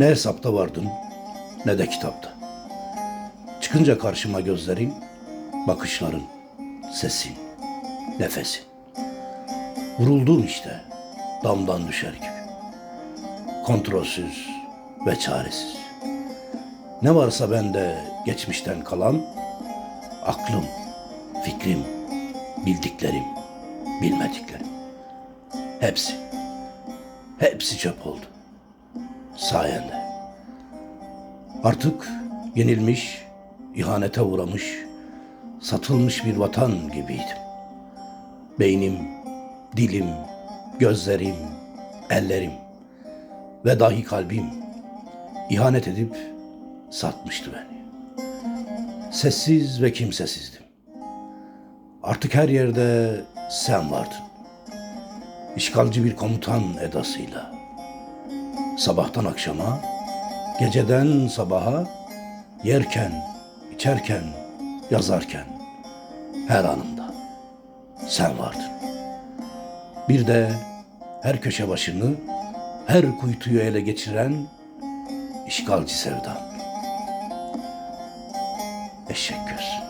Ne hesapta vardın ne de kitapta. Çıkınca karşıma gözlerin, bakışların, sesin, nefesin. Vuruldum işte damdan düşer gibi. Kontrolsüz ve çaresiz. Ne varsa bende geçmişten kalan aklım, fikrim, bildiklerim, bilmediklerim. Hepsi, hepsi çöp oldu. Sayende. Artık yenilmiş, ihanete uğramış, satılmış bir vatan gibiydim. Beynim, dilim, gözlerim, ellerim ve dahi kalbim ihanet edip satmıştı beni. Sessiz ve kimsesizdim. Artık her yerde sen vardın. İşgalci bir komutan edasıyla. Sabahtan akşama, geceden sabaha, yerken, içerken, yazarken, her anımda sen vardın. Bir de her köşe başını, her kuytuyu ele geçiren işgalci sevdan. Eşek göz.